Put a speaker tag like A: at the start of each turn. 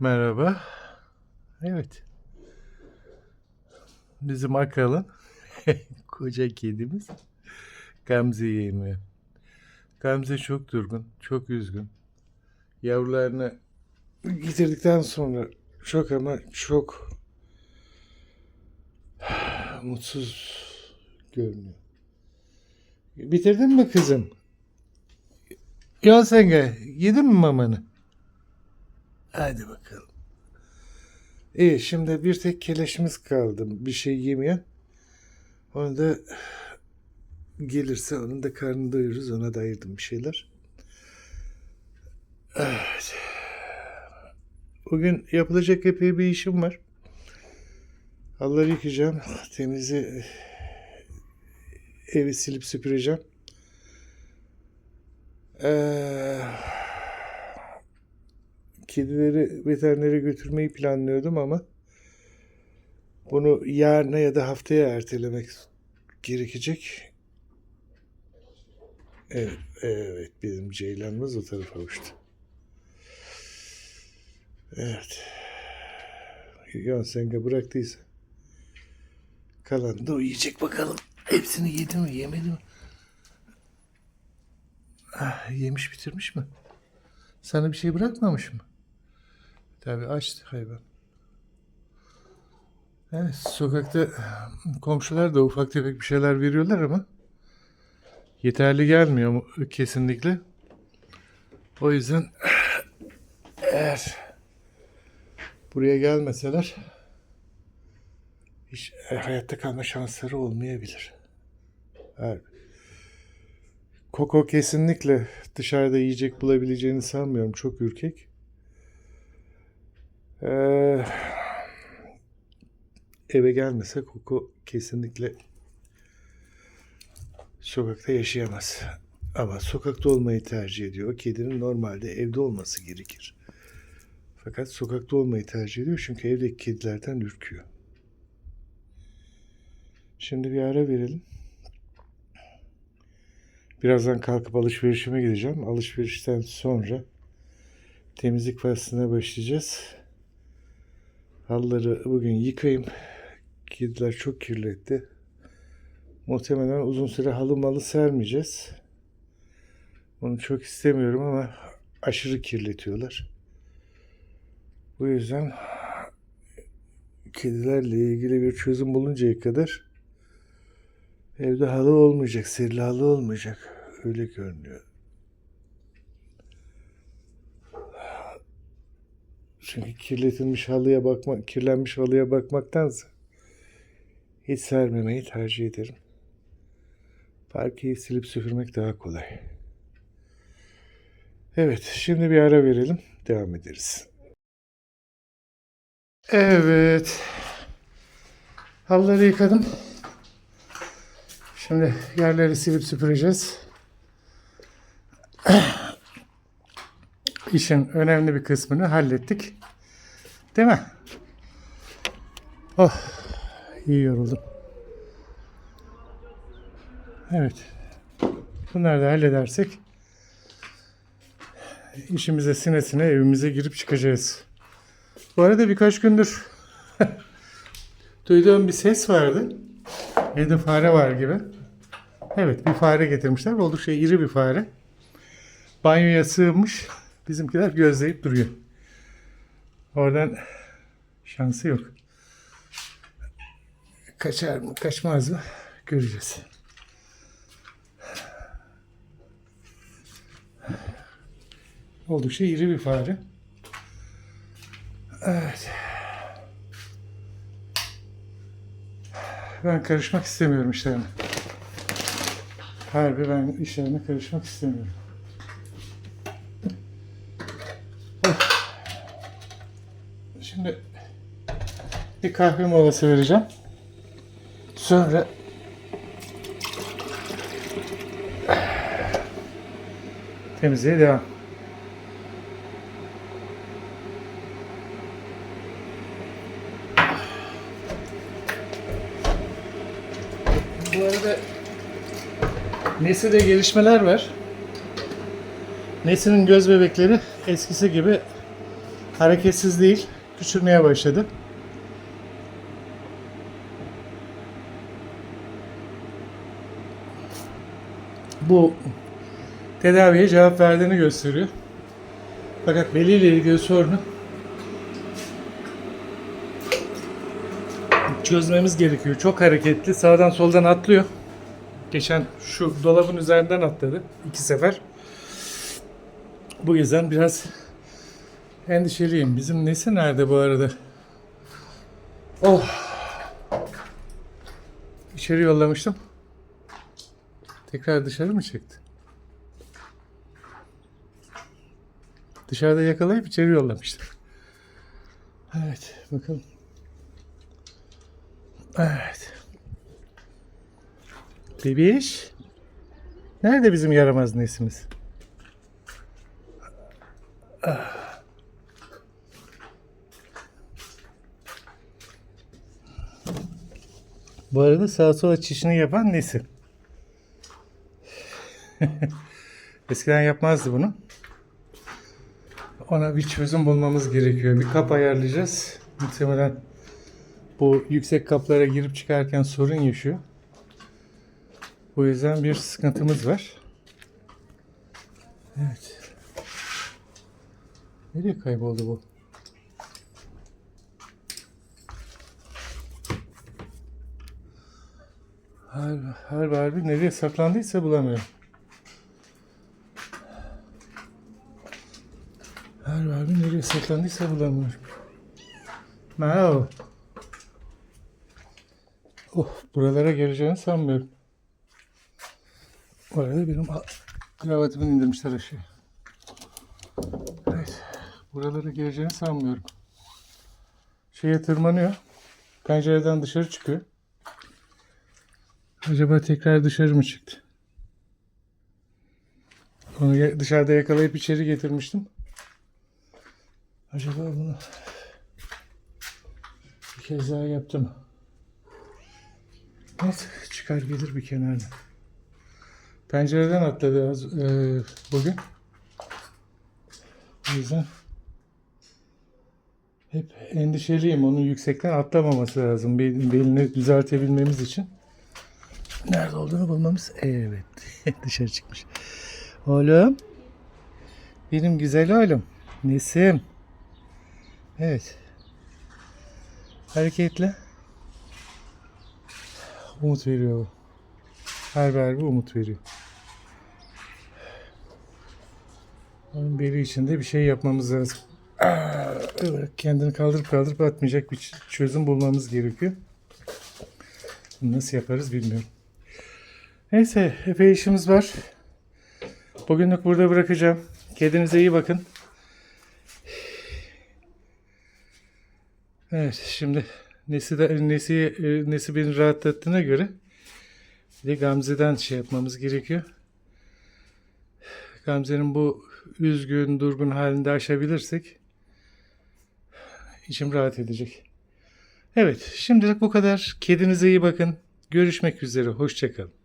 A: Merhaba. Evet. Bizim Akalın koca kedimiz Gamze yemiyor. Gamze çok durgun, çok üzgün. Yavrularını getirdikten sonra çok ama çok mutsuz görünüyor. Bitirdin mi kızım? Ya Senge, yedin mi mamanı? Hadi bakalım. İyi şimdi bir tek keleşimiz kaldı. Bir şey yemeyen. Onu da gelirse onun da karnını doyururuz. Ona da ayırdım bir şeyler. Evet. Bugün yapılacak epey bir işim var. Halıları yıkayacağım. Temizi evi silip süpüreceğim. Eee kedileri veterinere götürmeyi planlıyordum ama bunu yarına ya da haftaya ertelemek gerekecek. Evet, evet bizim ceylanımız o tarafa uçtu. Evet. Yonsenge bıraktıysa kalan da o yiyecek bakalım. Hepsini yedi mi yemedi mi? Ah, yemiş bitirmiş mi? Sana bir şey bırakmamış mı? Tabii açtı hayvan. Evet, sokakta komşular da ufak tefek bir şeyler veriyorlar ama yeterli gelmiyor mu kesinlikle. O yüzden eğer buraya gelmeseler hiç e, hayatta kalma şansları olmayabilir. Evet. Koko kesinlikle dışarıda yiyecek bulabileceğini sanmıyorum. Çok ürkek. Ee, eve gelmese Koko kesinlikle sokakta yaşayamaz. Ama sokakta olmayı tercih ediyor. Kedinin normalde evde olması gerekir. Fakat sokakta olmayı tercih ediyor çünkü evdeki kedilerden ürküyor. Şimdi bir ara verelim. Birazdan kalkıp alışverişime gideceğim. Alışverişten sonra temizlik fasline başlayacağız. Halıları bugün yıkayayım. Kediler çok kirletti. Muhtemelen uzun süre halı malı sermeyeceğiz. Onu çok istemiyorum ama aşırı kirletiyorlar. Bu yüzden kedilerle ilgili bir çözüm buluncaya kadar evde halı olmayacak, serili halı olmayacak. Öyle görünüyor. Çünkü kirletilmiş halıya bakmak, kirlenmiş halıya bakmaktansa hiç sermemeyi tercih ederim. Parkeyi silip süpürmek daha kolay. Evet, şimdi bir ara verelim, devam ederiz. Evet. Halıları yıkadım. Şimdi yerleri silip süpüreceğiz. İşin önemli bir kısmını hallettik. Değil mi? Oh, iyi yoruldum. Evet. Bunları da halledersek işimize sine sine evimize girip çıkacağız. Bu arada birkaç gündür duyduğum bir ses vardı. Evde fare var gibi. Evet bir fare getirmişler. Oldukça iri bir fare. Banyoya sığmış. Bizimkiler gözleyip duruyor. Oradan şansı yok. Kaçar mı kaçmaz mı göreceğiz. Oldukça iri bir fare. Evet. Ben karışmak istemiyorum işlerine. Harbi ben işlerine karışmak istemiyorum. Şimdi bir kahve molası vereceğim. Sonra temizliğe devam. Bu arada Nesi'de gelişmeler var. Nesi'nin göz bebekleri eskisi gibi Hareketsiz değil. Küçülmeye başladı. Bu tedaviye cevap verdiğini gösteriyor. Fakat beliyle ilgili sorunu çözmemiz gerekiyor. Çok hareketli. Sağdan soldan atlıyor. Geçen şu dolabın üzerinden atladı. iki sefer. Bu yüzden biraz endişeliyim. Bizim nesi nerede bu arada? Oh. İçeri yollamıştım. Tekrar dışarı mı çıktı? Dışarıda yakalayıp içeri yollamıştım. Evet, bakalım. Evet. Bebiş. Nerede bizim yaramaz nesimiz? Ah. Bu arada sağa sola çişini yapan nesi? Eskiden yapmazdı bunu. Ona bir çözüm bulmamız gerekiyor. Bir kap ayarlayacağız. Muhtemelen bu yüksek kaplara girip çıkarken sorun yaşıyor. Bu yüzden bir sıkıntımız var. Evet. Nereye kayboldu bu? Harbi, harbi, harbi nereye saklandıysa bulamıyorum. Harbi harbi nereye saklandıysa bulamıyorum. Mao. Oh, buralara geleceğini sanmıyorum. Bu arada benim kravatımı indirmişler aşağıya. Evet. Buralara geleceğini sanmıyorum. Şeye tırmanıyor. Pencereden dışarı çıkıyor. Acaba tekrar dışarı mı çıktı? Onu dışarıda yakalayıp içeri getirmiştim. Acaba bunu bir kez daha yaptı mı? Evet, çıkar gelir bir kenarda. Pencereden atladı az, e, bugün. O yüzden hep endişeliyim. Onun yüksekten atlamaması lazım. Bel- Belini düzeltebilmemiz için. Nerede olduğunu bulmamız. Evet. Dışarı çıkmış. Oğlum. Benim güzel oğlum. Nesim. Evet. Hareketli. Umut veriyor bu. Her harbi umut veriyor. Onun beli içinde bir şey yapmamız lazım. Evet, kendini kaldırıp kaldırıp atmayacak bir çözüm bulmamız gerekiyor. Bunu nasıl yaparız bilmiyorum. Neyse epey işimiz var. Bugünlük burada bırakacağım. Kendinize iyi bakın. Evet şimdi Nesi, de, Nesi, Nesi beni rahatlattığına göre bir de Gamze'den şey yapmamız gerekiyor. Gamze'nin bu üzgün, durgun halinde aşabilirsek içim rahat edecek. Evet, şimdilik bu kadar. Kedinize iyi bakın. Görüşmek üzere. Hoşçakalın.